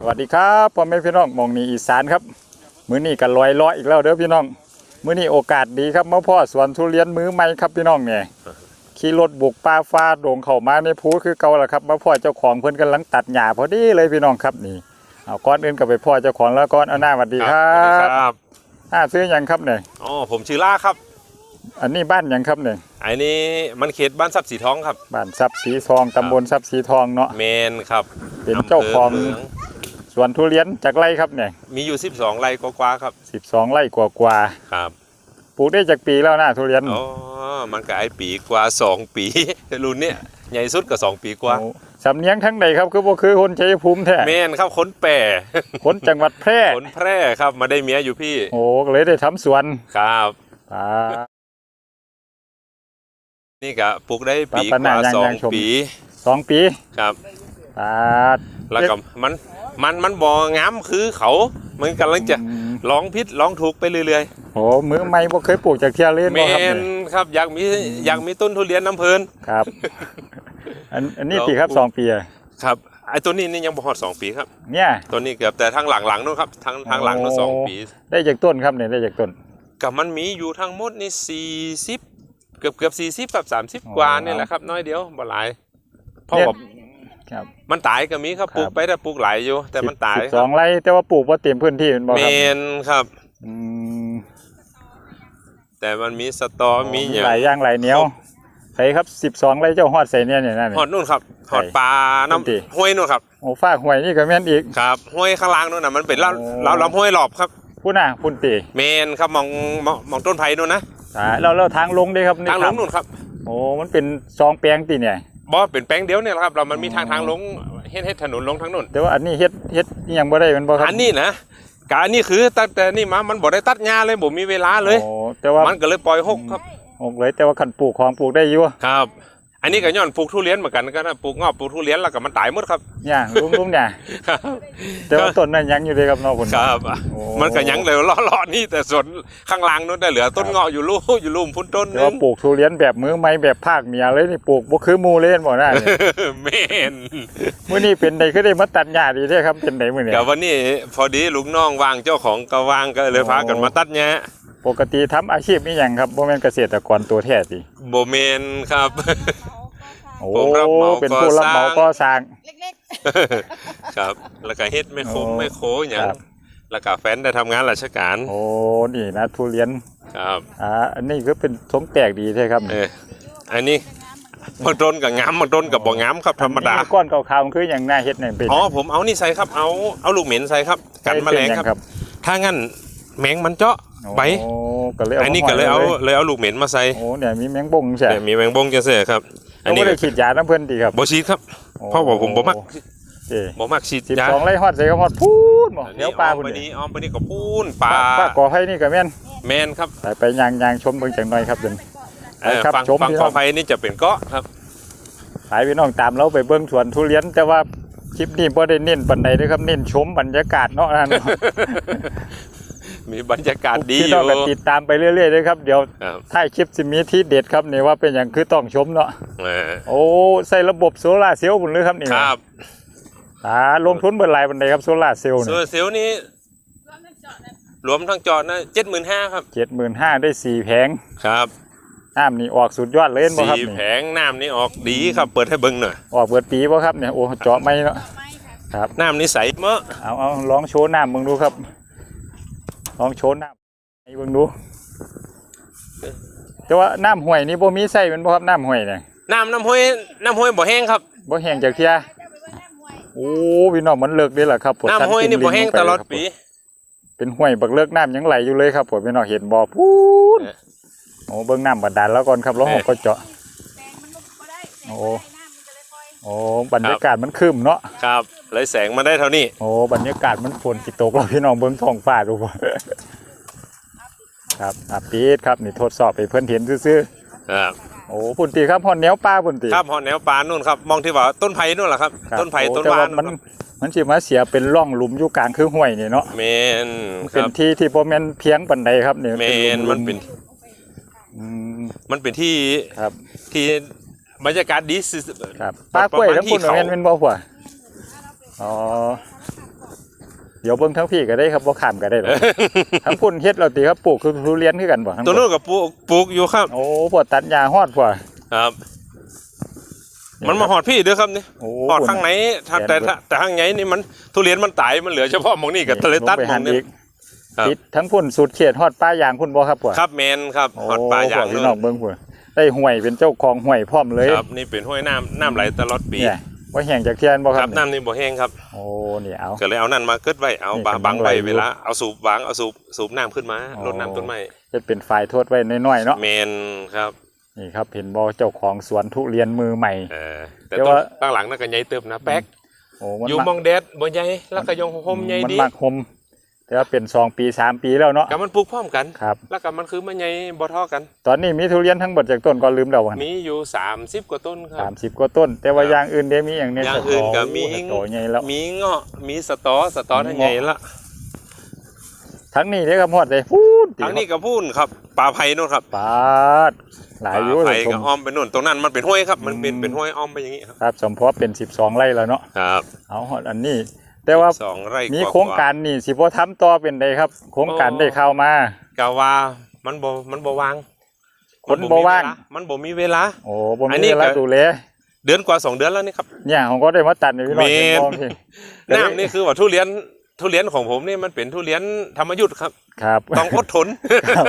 สวัสดีครับพ่อแม่พี่น้องหมองนี่อีสานครับ มื้อนี้ก็ลอยล้ออีกแล้วเด้อพี่น้อง มื้อนี้โอกาสดีครับมาพ่อสวนทุเรียนมื้อใหม่ครับพี่น้องเนี่ยขี่รถบุกป่าฟ้าโด่งเข้ามาในภูคือเก่าแล้วครับมาพ่อเจ้าของเพิ่นกำลังตัดหญ้าพอดีเลยพี่น้องครับนี่เอาก่อนอื่นก็ไปพ่อเจ้าของแล้วก่อนเอาหน้าสวัสดีครัสวัสดีบครับอ่าซื้อหยังครับเนี่ยอ๋อผมชื่อล่าครับ อันนี้บ้านหยังครับเนี่ยอันนี้มันเขตบ้านทรัพย์สีทองครับ บ้านทรัพย์สีทองตำบลทรัพย์สีทองเนาะเมนครับ เป็นเจ้าของำภเมื สวนทุเรียนจากไรครับเนี่ยมีอยู่ 12 ไร่กว่าๆครับ12ไร่กว่าๆครับปลูกได้จากปีแล้วนะทุเรียนอ๋อ มันก็ไอปีกว่า 2 ปี รุ่นเนี้ยใหญ่สุดก็ 2 ปีกว่า โอ้สำเนียงทั้งใดครับคือบ่คือคนชัยภูมิแท้เมนครับคนแปรคนจังหวัดแพร่คนแพร่ครับมาได้เมียอยู่พี่โอ้ก็เลยได้ทำสวนครับ อ่า นี่ก็ปลูกได้ปีปะกปะว่าน่ายังสอยังงชมปีสองปีครับ อ่า แล้วก็มัน มันมันบ่งามคือเขามันกำลังจะอืมลองพิษลองถูกไปเรื่อยโอ้มือใหม่บ่เคยปลูกจากเที่ยเล่นๆเมบ่ครับนเนี่ยครับอยากมีอยากมีต้นทุเรียนน้ำเพลินครับอันอันนี้เราปีครับปลูกสองปีอะครับไอ้ตัวนี้นี่ยังบ่ฮอดสองปีครับ เนี่ยตัวนี้เกือบแต่ทางหลังๆนู้นครับทางทางหลังนู้นโอ้สองปี ได้จากต้นครับเนี่ยได้จากต้นกับมันมีอยู่ทั้งหมดนี่สี่สิบเกือบเกือบสี่สิบกับสามสิบกว่านี่แหละครับ น้อยเดียวบ่หลายเพราะว่า ครับ มันตายก็มีครับครับปลูกไปแต่ปลูกหลายอยู่ แต่มันตายสิบสองไร่แต่ว่าปลูกบ่เต็มพื้นที่แมันบ่เมครับนครับอืมแต่มันมีสตอมีอย่างหลายอย่างหลายเหนียวใส่ครับสิบสองไร่เจ้าฮอดใส่เนี่ยเนี่ยนั่นหอดนู่นครับหอดปลานั่นดิน้ำห้วยนู่นครับโอ้ฟ้ากหวยนี่ก็แม่นอีกครับห้วยข้างล่างนู่นน่ะมันเป็นลำโอ้ลำลำห้วยหลอบครับพุ่นน่ะพุ่นตีเมนครับมองมองมองต้นไผ่นู่นนะอ่าแล้วแล้วทางลงด้วยครับนี่ทางลครังบนู่นครับโอ้มันเป็นซองแปลงตีเนี่ย บ่เป็นแปลงเดียวเนี่ยแหละครับเรามันมีทางอ๋อทางลงเฮ็ดเฮ็ดถนนลงทางนู่นแต่ว่าอันนี้เฮ็ดเฮ็ดอิหยังบ่ได้แมันบ่ครับอันนี้นะกอันนี้คือตั้งแต่นี่มามันบ่ได้ตัดหญ้าเลยบ่มีเวลาเลยโอ้แต่ว่ามันก็เลยปล่อยหกครับโอ้เลยแต่ว่าคันปลูกของปลูกได้อยู่ครับ อันนี้ก็ย้อนปลูกทุเรียนเหมือนกันก็นะปลูกงอกปลูกทุเรียนแล้วก็มันตายหมดครับเนี่ยลุงๆเนี่ยครับแต่ว่าต้นนั้นยังอยู่เลยครับเนาะพุ่นครับโอ้มันก็ยังเหลือล้อๆนี่แต่ส่วนข้างล่างนู้นได้เหลือต้นเงาะอยู่ลูกอยู่ลุ่มพุ่นต้นแต่นึว่างปลูกทุเรียนแบบมือใหม่แบบภาคเมียเลยนี่ปลูกบ่คือหมู่เล่นบ่ได้นี่เมนมื้อนี้เป็นไดคือได้มาตัดหญ้าดีแท้ครับเป็นไดมื้อนี้กับวันนี้พอดีลูกน้องว่างเจ้าของก็ว่างก็เลยพากันมาตัดหญ้าปกติทำอาชีพนี้หยังครับบ่แม่นเกษตรกรตัวแท้สิโบเมนครับโอ้ ผมรับเหมาเป็นผู้รับเหมาก่ก่ออสสร้าร้างงครับ แล้วก็เฮ็ดไม่คมโอ้ไม่โคอย่างครับแล้วก็แฟนได้ทำงานราชการ โอ้นี่นะทุเรียนครับอ่าอันนี้ก็เป็นทรงแตกดีใช่ครับเอออันนี้บางต้นกับงามบางต้นกับบ่งามครับธรรมดาอันนี้ก้อนขาวๆมันคืออย่างหน้าเฮ็ดเนี่ยเป็นอ๋อผมเอานี่ใส่ครับเอาเอาลูกเหม็นใส่ครับ กันแมลงเป็นหยัครับ ถ้างั้นแมงมันเจาะใบโอ้ก็เลยเอาอันนี้มาก็เลยเอาห้เลยเอาลูกเหม็นมาใส่โอ้เนี่ยมีแมงบงใช่เนี่ยมีแมงบงจะเสียครับ อัอันนนี้นี้ได้ฉีดยาน้ำเพิ่นดีครับบ่ฉีดครับเพราะว่าผมบ่มักเอ้บ่มักฉีดสิบยาสองไร่ฮอดใส่ก็ฮอดพูนบ่เดี๋ยวปลาอพุ่อมนไปนี่นี่ออมไปนี่ก็พูนปลาปลาก่อไผ่นี่ก็แม่นแมนครับไปไปยางยางชมเบิ่งจังหน่อยครับเดินเออครับฝั่งชมฝั่งพี่ขน้อองไฟนี่จะเป็นเกาะครับไปพี่น้องตามเราไปเบิ่งสวนทุเรียนแต่ว่าคลิปนี้บ่ได้เน้นปานใดเด้อครับเน้นชมบรรยากาศเนาะนั่นเนาะ มีบรรยากาศดีพี่อน้องยู่ก็ติดตามไปเรื่อยๆเลยครับ เดี๋ยวครับท้ายคลิปสิมีที่เด็ดครับนี่ว่าเป็นอย่างคือต้องชมเนาะเออโอ้ใส่ระบบโซลาร์เซลล์พุ่นเลยครับนี่ครับอ่าลงทุนเบิดหลายปานใดครับโซลาร์เซลล์โซนี่ลาร์เซลล์นี่รวมทั้งจอดนะเจ็ดหมื่นห้าครับ75,000ได้สี่แผงครับน้ำนี่ออกสุดยอดเลยเห็นบ่ครับสี่นี่แผงน้ำนี่ออกดีครับเปิดให้เบิ้งหน่อยออกเบิดปีบ่ครับเนี่ยโอ้เจาะไม่เนาะครับน้ำนี่ใสเมื่อเอาเอาลองโชว์น้ำมึงดูครับ ลองโชว์น้ำให้เบิ่งดู แต่ว่าน้ำห้วยนี่บ่มีใส่แมันบ่ครับน้ำห้วยเนี่ยน้ำน้ำห้วยน้ำห้วยบ่แห้งครับ บ่แห้งจากเที่ยโอ้พี่น้องมันเลิกเด้ล่ะครับผมน้ำห้วยนี่บ่แห้งตลอดปี เป็นห้วยบักเลิกน้ำยังไหลอยู่เลยครับผมพี่น้องเห็นบ่พูนเออโอ้เบิ่งน้ำบาดาลแล้วก่อนครับแล้วเออเราก็เจาะโอ้ โอ้บรรยากาศมันครึมเนาะครับเลยแสงมาได้เท่านี้โอ้บรรยากาศมันฝนสิตกแล้วพี่น้องเบิ่งท้องฟ้าดูบ่ครับอะปีดครับนี่ทดสอบให้เพิ่นเห็นซื่อครับๆโอ้พุ่นตีครับฮอนแนวป้าพุ่นตีครับหอแนวปานนู่นครับมองที่ว่าต้นไผ่นู่นแหละครับครับต้นไผ่โอ้ต้นแต่วานมันมันสิมาเสียเป็นร่องหลุมอยู่กลางคือห้วยนี่เนาะเมนคเป็นรับที่ที่บ่แม่นเพียงปานใดครับนี่เมนหลุมันเป็นอืมมันเป็นที่ครับที่ บรรยากาศดีสุดครับป้ากล้วยทั้งพุ่นประมาณที่เขาแม่นเป็นบ่หัวอ๋อเดี๋ยวเบิ่งทั้งพี่ก็ได้ครับบ่ข้ามก็ได้หรอกทั้งพุ่นเฮ็ดเราติครับปลูกคือทุเรียนคือกันบ่ทั้งตัวนู้นกับปลูกปลูกอยู่ครับ โอ้พวกตัดหญ้าฮอดพวกครับ มันมาหอดพี่เด้อครับนี่โอ้หอดข้างไหนถ้าแต่ถ้าแต่ข้างไหนนี่มันทุเรียนมันตายมันเหลือเฉพาะหมองนี่กับทะเลตัดลงไปหมหัอนงนี่อีกครับติดทั้งพุ่นสุดเขตฮอดป้ายางพุ่นบ่ครับพวกครับแมนครับโอ้หอดปลาอย่างพวกพี่นู้น้องนเบิ่งพุ่น ได้ห่วยเป็นเจ้าของห่วยพร้อมเลยครับนี่เป็นห้วยน้ำน้ำไหลตลอดปีเนี่ยว่าแห้งจากเทียนบ่คครัรับบน้ำนี่บ่แห้งครับโอ้นี่เอา ก็เลยเอานั่นมาเกิดไว้เอานี่บากำลังบังไว้ไหลอยู่เวลาเอาสูบวางเอาสูบสูบน้ำขึ้นมาอ๋อรดน้ำต้นไม้จะเป็นฝ่ายโทษไว้น้อยๆเนาะแมนครับนี่ครับเห็นบ่เจ้าของสวนทุเรียนมือใหม่ เออแต่แต่ต้นว่า ตั้งหลังนั่นก็ใหญ่เติบนะแป๊กโอ้มันอยู่มักมองแดดบ่ใหญ่แล้วก็ยงห่มใหญ่มันดีมักหม แต่ว่าเป็นสองปีสามปีแล้วเนาะกับมันปลูกพร้อมกัน ครับ แล้วก็มันคือมันใหญ่บ่เท่ากัน ตอนนี้มีทุเรียนทั้งหมดจากต้นก็ลืมแล้ววันมีอยู่30กว่าต้นครัสาบมสิบกว่าต้น แต่ว่าครับอย่างอื่นเดี๋ยวมีอย่างเนี้ยอย่างอื่นก็มีโตใหญ่แล้วมีเงาะมีสตอสตอทั้งใหญ่ละทั้งนี้เด้อครับหมดเลยพูดทางนี้ก็พูนครับปลาไผ่นู่นครับปาดหลายอยู่ปลาเลไผ่ยผก็มอ้อมไปนู่นตรงนั้นมันเป็นห้วยครับ มันเป็นอืมเป็นห้วยอ้อมไปอย่างนี้ครับครับสมพอเป็นสิบสองไร่แล้วเนาะครับเอาหอดอันนี้ แต่ว่าสองไร่มีกว่โครงการนี่สิบ่ทำต่อเป็นใดครับ โครงการได้เข้ามากะว่ามันบ่มันบ่วางคนบ่ว่างมันบ่มีเวลาโอ้บ่อันมีนี้เวลาก็ดูแลเดือนกว่าสองเดือนแล้วนี่ครับเนี่ยผมก็ได้มาตัดในพี่น้องแม่นเห็นมองที่น้ำนี่คือว่าทุเรียน ทุเรียนของผมนี่มันเป็นทุเรียนธรรมยุทธ์ครับ ครับต้องอดทนครับ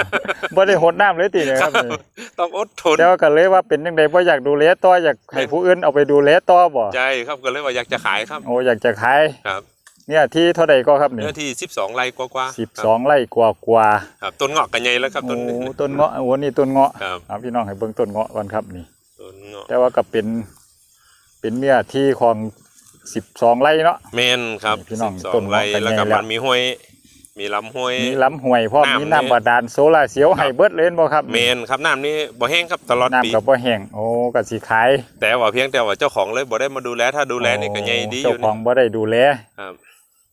บ่ได้หดน้ำเลยติเนี่ยครับนี่ต้องอดทนแต่ว่าก็เลยว่าเป็นจังไดบ่อยากดูแลต่ออยากให้ผู้อื่นเอาไปดูแลต่อบ่ใจครับก็เลยว่าอยากจะขายครับ โอ้อยากจะขายครับ เนี่ยที่เท่าใดก็ครับนี่เนื้อที่12ไร่กว่าๆสิบครับสองไร่กว่ากว่าครับต้นเงาะกันใหญ่แล้วครับโอ้ต้นนี้ต้นเงาะโอ้นี่ต้นเงาะครับเอาพี่น้องให้เบิ่งต้นเงาะก่อนครับนี่ต้นเงาะแต่ว่าก็เป็นเป็นเนื้อที่ของ สิบสองไร่เนาะเมนครับนี่พี่น้องสิบสต้อนงเงาะไร่กันแล้วก็ใหญ่แล้ว มันมีห้วย มีลำห้วย มีลำห้วยพร้อมน้ำ มีน้ำนี่บาดาลโซลาร์เซลล์ให้เบิดเลยบ่ครับเมนครับน้ำนี่บ่แห้งครับตลอดปี น้ำกับบ่แห้งโอ้ก็สิขายแต่ว่าเพียงแต่ว่าเจ้าของเลยบ่ได้มาดูแลถ้าดูแลนี่ก็ใหญ่ดีอเจ้ายู่ขอนี่งบ่ได้ดูแล ครับ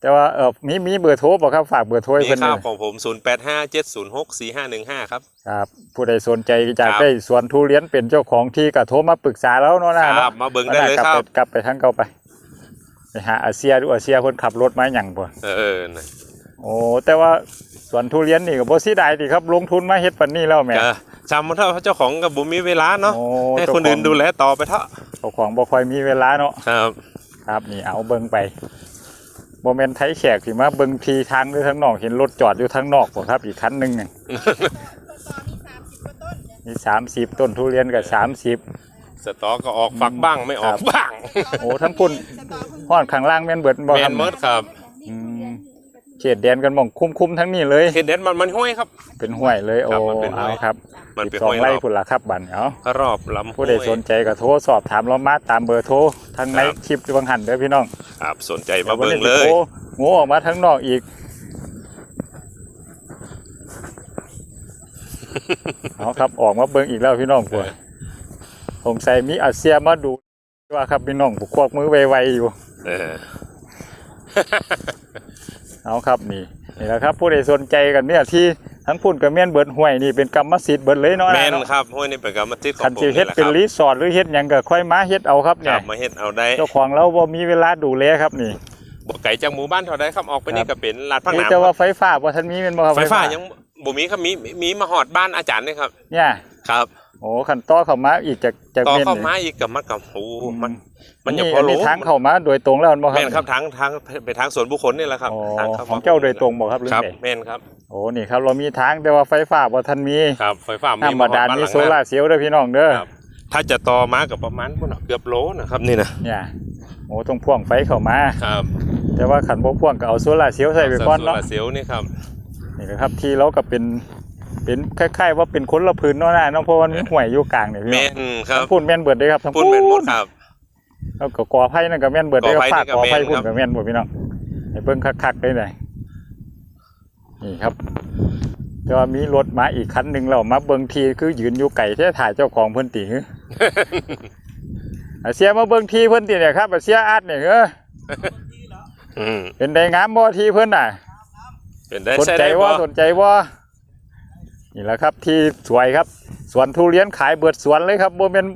แต่ว่าเออมีมีเบอร์โทรบ่ครับฝากเบอร์โทรให้มีเพิ่นหข้าน่วอยของผม 0857064515 ครับ ครับผู้ใดสนใจอยากครับ ได้สวนทุเรียนเป็นเจ้าของที่ก็โทรมาปรึกษาแล้วเนาะนะคเนาะรับมาเบิ่งได้เลยกลัครับไปกลับไปทางเก่าไป ไปหาอาเซียดูอาเซียเพิ่นขับรถมาหยังบ่เออนะโอ้แต่ว่าสวนทุเรียนนี่ก็บ่เสิได้ติครับลงทุนมาเฮ็ดปานนี้แล้วแหม่ก็จำมันเถอะเจ้าของก็บ่มีเวลาเนาะโอ้ให้คนอื่นดูแลต่อไปเถอะเจ้าของบ่ค่อยมีเวลาเนาะครับ ครับนี่เอาเบิ่งไปบ่แม่นไทยแขกสิมาเบิ่งทีทางอยู่ทางนอกเห็นรถจอดอยู่ทางนอกบ่ครับอีกคันหนึงนี่มี30ต้นทุเรียนก็30สตอก็ออกฝักบ้างไม่ออกบ้าง โอ้ทั้งพุ่นฮ้ อนข้างล่างแม่นเบิดบ่แมครับนเมิดครับอืมเขตแดนกันหม่องคุ้มๆทั้งนี้เลยเห็นเด็ดมันมันห้วยครับ เป็นห้วยเลยโอ้ครับมันเป็นห้เอาวยครับมันเป็นสอห้งวยไร่รอบพุ่นละครับบัดเอารอบลำห้วย ผู้ใดสนใจก็โทรสอบถามเรามาตามเบอร์โทรทางในครับ คลิปบางหันเด้อพี่น้องครับสนใจมาเบิ่งดี๋เลวยวันนี้สิโทรงูออกมาทั้งนอกอีก เอาครับออกมาเบิ่งอีกแล้วพี่น้องปวดสงสัยมีอาเซียมาดูว่าครับพี่น้องผูกควกมือไวๆอยู่ เออเอาครับนี่นี่แหละครับผู้ใดสนใจกันเนี่ยที่ทั้งพุ่นกับเมียนเบิดห้วยนี่เป็นกรรมสิทธิ์เบิดเลยเนาะแมนเนาะครับห้วยนี่เป็นกรรมสิทธิ์ของคันผมสินี่เฮ็ดแหละคเป็นรับรีสอร์ทหรือเฮ็ดหยังก็ค่อยมาเฮ็ดเอาครับคเนี่รัยบมาเฮ็ดเอาได้เจ้าของเราบ่มีเวลาดูแลครับนี่บ่ไก่จากหมู่บ้านเท่าใดครับออกไปคนี่รับก็เป็นลาดพักนี่น้ำแต่ว่าไฟฟ้าบ่ทันมีแม่นบ่ครับไฟฟ้ายังบ่มีครับมีมีมาหอดบ้านอาจารย์นี่ครับเนี่ยครับ โอ้คันต่อเข้ามาอีกจากจากต่อเม่นเข้านี่มาอีกกับมันกับโอ้อืมมัน มันยังนี่พออันนี้รู้ทางเข้ามาโดยตรงแล้วบ่ครับแม่นครับทางทางไปทางส่วนบุคคลนี่แหละครับอ๋อทางเข้าของเจ้าโดยตรงบ่ครับหรือครับไงแม่นครับโอ้นี่ครับเรามีทางแต่ว่าไฟฟ้าบ่ทันมีครับไฟฟ้ามีน้ำบาดาลหอมีบ้นหลังโซลาร์เซลล์เด้อพี่น้องเด้อครับถ้าจะต่อมากับประมาณพุ่นน่ะเกือบโลนะครับนี่นะเนี่ยโอ้ต้องพ่วงไฟเข้ามาครับ แต่ว่าขันบ่พ่วงก็เอาโซลาร์เซลล์ใส่ไปก่อนเนาะโซลาร์เซลล์นี่ครับนี่นะครับที่เราก็เป็น เป็นคล้ายๆว่าเป็นคนละพื้นเนาะนะเนาะเพราะว่ามันมีห้วยอยู่กลางเนี่ยพี่แม่น้องนครับทั้งพูนแม่นเบิดเด้อครับทั้งพุ่นแม่นหมดครับแล้วก็กอไผ่นั่นก็แม่นเบิดเด้อก่อไผ่ฝากนี่กก็อไผ่แม่นพุ่นครับก็แม่นเบิดพี่น้องให้เบิ่งคักๆเลยหน่อยนี่ครับแต่ว่ามีรถมาอีกคันหนึงแล้วมาเบิ่งทีคือยืนอยู่ไก่แท้ถ่ายเจ้าของเพิ่นติหืออาเสียมาเบิ่งทีเพิ่นติเนี่ยครับอาเสียอาดเนี่ยเอออืมเป็นได้งามบ่ทีเพิ่นน่ะ เป็นได้สนใช้ใจได้ว่าบ่สนใจว่า นี่แหละครับที่สวยครับสวนทุเรียนขายเบิดสวนเลยครับโบเมน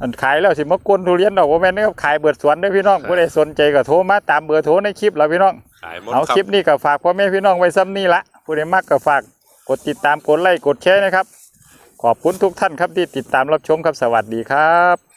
อันขายแล้วสิมากวนทุเรียนดอกว่าแม่นนะครับขายเบิดสวนเด้อพี่น้องผู้ใดสนใจก็โทรมาตามเบอร์โทรในคลิปแล้วพี่น้องขายหมดเอาครัคลิปบนี้ก็ฝากพ่อแม่พี่น้องไว้ซ้ำนี่ละผู้ใดมักก็ฝากกดติดตามกดไลค์กดแชร์นะครับ ขอบคุณทุกท่านครับที่ติดตามรับชมครับสวัสดีครับ